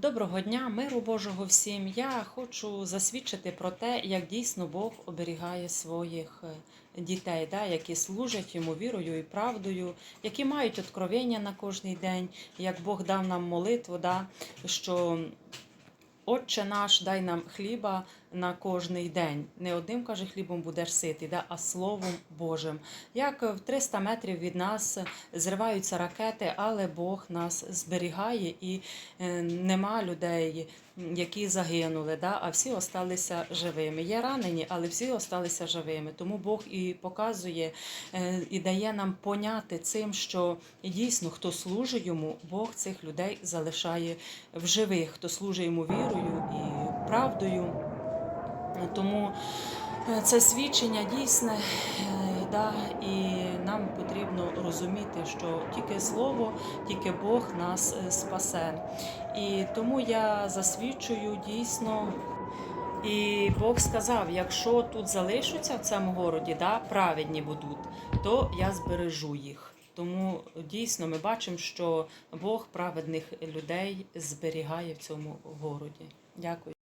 Доброго дня, миру Божого всім. Я хочу засвідчити про те, як дійсно Бог оберігає своїх е, дітей, да, які служать йому вірою і правдою, які мають откровення на кожний день, як Бог дав нам молитву, да, що Отче наш, дай нам хліба на кожний день. Не одним каже хлібом будеш ситий, да, а Словом Божим. Як в 300 метрів від нас зриваються ракети, але Бог нас зберігає і е, нема людей, які загинули, да, а всі осталися живими. Є ранені, але всі осталися живими. Тому Бог і показує е, і дає нам поняти цим, що дійсно хто служить йому, Бог цих людей залишає в живих, хто служить йому вірою і правдою. Тому е, це свідчення дійсне, е, да, і нам потрібно розуміти, що тільки слово, тільки Бог нас е, спасе. І тому я засвідчую дійсно. І Бог сказав: якщо тут залишаться в цьому городі, да, праведні будуть, то я збережу їх. Тому дійсно ми бачимо, що Бог праведних людей зберігає в цьому городі. Дякую.